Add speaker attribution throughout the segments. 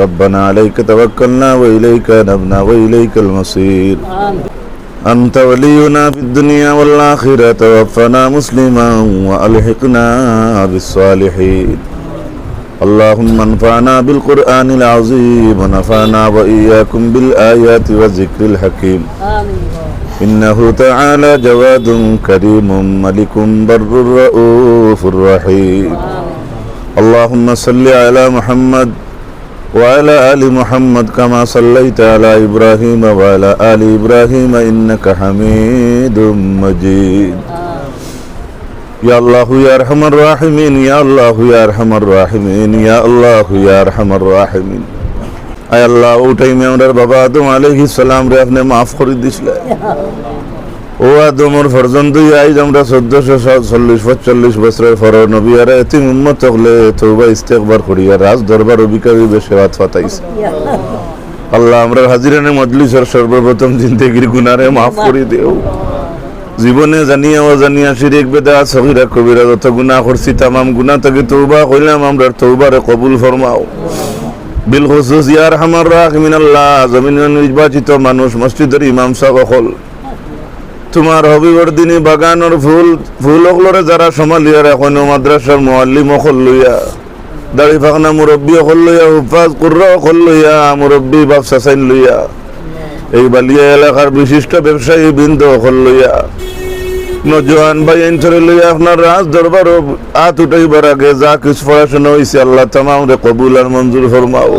Speaker 1: ربنا عليك توكلنا وإليك نبنا وإليك المصير. أنت ولينا في الدنيا والآخرة توفنا مسلما وألحقنا بالصالحين. اللهم انفعنا بالقرآن العظيم ونفعنا وإياكم بالآيات والذكر الحكيم. إنه تعالى جواد كريم ملك بر رؤوف رحيم اللهم صل على محمد وعلى آل محمد كما صليت على إبراهيم وعلى آل إبراهيم إنك حميد مجيد يا الله يا أرحم الراحمين يا الله يا أرحم الراحمين يا الله يا أرحم الراحمين আয় আল্লাহ ও টাইমে আমার বাবা আদম আলাইহিস সালাম রে আপনি মাফ করে দিছিলেন ও আদমর ফরজন দুই আইজ আমরা চোদ্দশো চল্লিশ পঁচল্লিশ বছরের ফর নবী, আর এতিম উম্মত হলে তৌবা ইস্তেকবার করিয়া রাজ দরবার অবিকারী সেবাত ফাতাইছে। আল্লাহ, আমরা হাজিরানে মজলিসের সর্বপ্রথম জিন্দেগির গুনারে মাফ করে দেও। জীবনে জানিয়া ও জানিয়া শিরিক বেদা সগিরা কবিরা যত গুনাহ করছি, তামাম গুনাহ থেকে তৌবা কইলাম, আমরা তৌবারে কবুল ফরমাও। বিল খুসুস ইয়ার হামার রাহিমিন আল্লাহ জমিনের নির্বাচিত মানুষ, মসজিদের ইমাম হল তোমার হবিবর দিনী বাগানের ফুল ফুল অকলরে যারা সমালিয়ার এখন মাদ্রাসার মোয়াল্লিম অকল লইয়া দাড়ি ফাকনা মুরব্বী অকল লইয়া হুফাজ কুর্রা অকল লইয়া মুরব্বী বাপসা সাইন লইয়া এই বালিয়া এলাকার বিশিষ্ট ব্যবসায়ী বৃন্দ অকল লইয়া নজওয়ান ভাই এনছরে লইয়া আপনার রাজ দরবার হাত উঠাইবার আগে যা কিছু পড়াশোনা হয়েছে আল্লাহ তামাম রে কবুল আর মঞ্জুর ফরমাও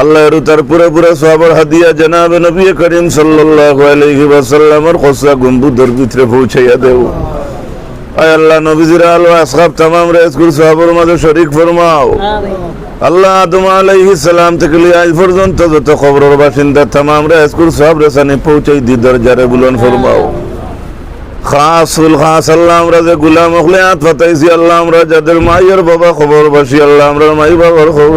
Speaker 1: আল্লাহ এর তার পুরো পুরো সবার হাদিয়া জানাবে নবী করিম সাল্লাল্লাহু আলাইহি ওয়াসাল্লামের খসা গম্বুদের ভিতরে পৌঁছাইয়া দেও। আয় আল্লাহ নবীজির আলো আসহাব তামাম রে স্কুল সাহাবার মাঝে শরীক ফরমাও। আল্লাহ আদম আলাইহিস সালাম থেকে লিয়ে আজ পর্যন্ত যত খবরের বাসিন্দা তামাম রে স্কুল সাহাব রেসানি পৌঁছাই দি দরজারে বুলন ফরমাও। খাসুল খাস আল্লাহ আমরা যে গুলাম হলে হাত ফাতাইছি আল্লাহ আমরা যাদের বাবা খবর বাসি আল্লাহ আমরা মাই বাবার খবর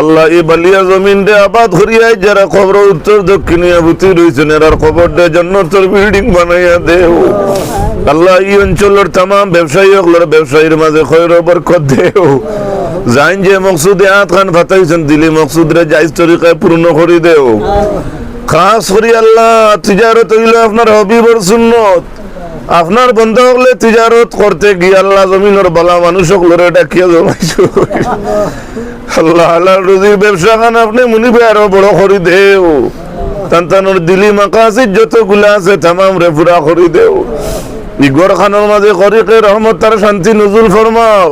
Speaker 1: আল্লাহ এই বালিয়া জমিন দে আবাদ করিয়াই যারা খবর, উত্তর দক্ষিণিয়া ভূতি রয়েছেন এরার খবর দে জন্নতর বিল্ডিং বানাইয়া দেও। আল্লাহ এই অঞ্চলের তাম ব্যবসায়ী হকলের ব্যবসায়ীর মাঝে খৈর বরকত দেও। জাইন যে মকসুদে আত খান ফাতাইছেন, দিলি মকসুদ রে জাইজ তরিকায় পূর্ণ করে দেও। খাস করি আল্লাহ, তিজারত হইল আপনার হবিবর সুন্নত। আপনার বন্ধ হলে তিজারত করতে গিয়ে জমিনের বালা মানুষক লড়ে ডাকিয়া জমাইছো। আল্লাহ আল্লাহ, রুজির ব্যবসা খান আপনি মুনিবে আরও বড় করি দেও। তান্তানোর দিলি মাকাসিদ যতগুলা আছে, তামাম রে পুরা করি দেও। ইগর খানের মাঝে করিকে রহমত, তার শান্তি নজুল ফরমাও।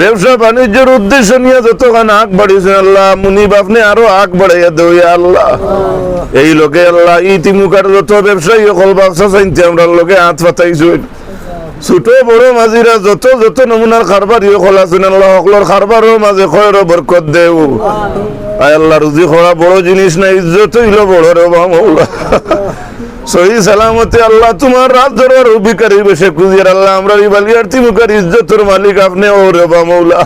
Speaker 1: ব্যবসা বাণিজ্যের উদ্দেশ্য নিয়ে যতখান আগ বাড়িয়েছেন আল্লাহ মুনিব আপনি আরও আগ বাড়াইয়া দেও আল্লাহ। এই লোকে আল্লাহ ইতিমুখার যত ব্যবসায়ী সকল ব্যবসা চাইতে আমরা লোকে হাত পাতাইছো ছোট বড় মাঝিরা যত যত নমুনার খারবার ইয়ে খোলা আছেন, আল্লাহ সকলের খারবারও মাঝে খয়ের বরকত দেও। আয় আল্লাহ রুজি খোলা বড় জিনিস না ইজ্জত হইল বড় রে বা সহি সালামতে আল্লাহ তোমার রাত দরবার অভিকারী আল্লাহ আমরা তিমুকার ইজ্জতের মালিক আপনি ও রে মৌলা।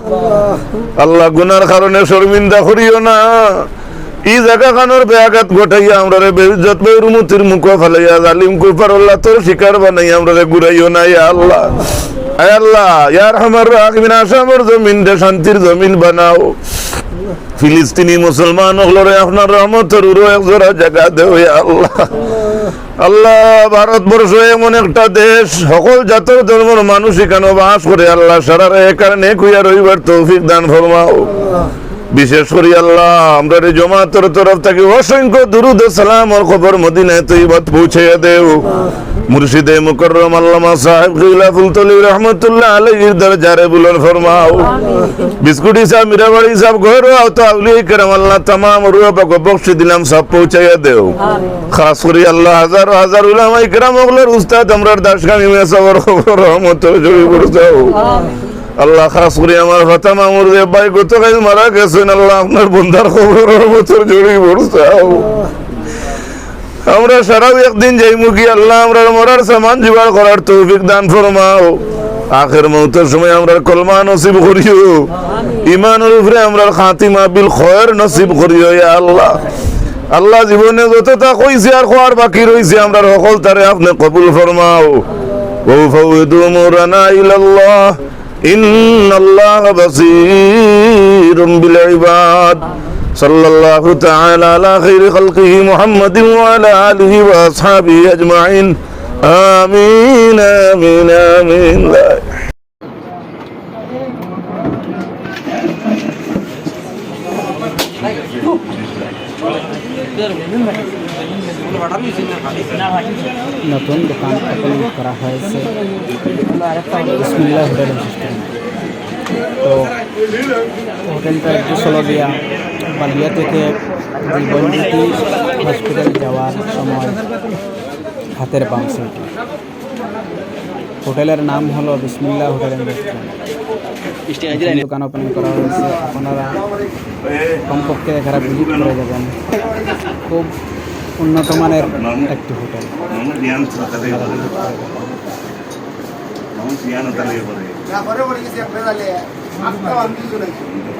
Speaker 1: আল্লাহ গুনার কারণে শর্মিন্দা করিও না। ই জায়গা খানোর বেয়াঘাত ঘটাইয়া আমরা রে মুখ ফালাইয়া জালিম কুফার আল্লাহ তোর শিকার আমরা রে ঘুরাইও না, ইয়া আল্লাহ। আয় আল্লাহ ইয়ার আমার রাখবিন জমিন দে শান্তির জমিন বানাও। ফিলিস্তিনি মুসলমান হলরে আপনার রহমতের উরো এক জোড়া জায়গা দেও, ইয়া আল্লাহ। আল্লাহ ভারতবর্ষ এমন একটা দেশ, সকল জাতর ধর্মের মানুষ এখানে বাস করে। আল্লাহ সারা এ কারণে খুঁয়া রবিবার তৌফিক দান ফরমাও। বিশেষ করে আল্লাহ, আমরা রে জমাতের তরফ থেকে অসংখ্য দুরুদ সালাম আর খবর মদিনায় তৈবত পৌঁছে দেও। মুর্শিদে মুকরম আল্লামা সাহেব খিলাফুল তলি রহমতুল্লাহ আলহির দরজারে বুলন ফরমাও। বিস্কুটি সাহেব মিরাবাড়ি সাহেব ঘর আও তো আউলি কেরাম আল্লাহ তামাম রুয়া পাকো দিলাম সব পৌঁছাইয়া দেও। খাস করি আল্লাহ, হাজার হাজার উলামাই কেরাম ওগুলোর উস্তাদ আমরার দাসগামী মেসাবর খবর রহমত জড়ি পড়ে যাও আল্লাহ খাস করে আমার কথা মামুর যে ভাই গতকাল মারা গেছেন আল্লাহ আপনার বন্ধার খবরের বছর জড়িয়ে পড়ছাও আমরা সারাও একদিন যাই মুখী আল্লাহ আমরা মরার সামান জোগাড় করার তৌফিক দান ফরমাও আখের মৌতের সময় আমরা কলমা নসিব করিও ইমানের উপরে আমরা খাতিমা বিল খয়ের নসিব করিও ইয়া আল্লাহ আল্লাহ জীবনে যতটা কইছে আর খোয়ার বাকি রইছে আমরা সকল তারে আপনি কবুল ফরমাও وفوض أمورنا إلى الله إن الله بصير بالعباد. صلى الله تعالى على خير خلقه محمد وعلى آله وأصحابه أجمعين. آمين آمين آمين. لا
Speaker 2: নতুন দোকান ওপেন করা হয়েছে। বিসমিল্লাহ হোটেল তো হোটেলটা একটু দিয়া। বালিয়া থেকে জীবনজ্যোতি হসপিটাল যাওয়ার সময় হাতের সাইডে হোটেলের নাম হলো বিসমিল্লাহ হোটেল অ্যান্ড রেস্টুরেন্ট দোকান ওপেন করা হয়েছে। আপনারা কমপক্ষে এখানে ভিজিট করে যাবেন। খুব উন্নত মানের একটি হোটেল।
Speaker 3: Ya,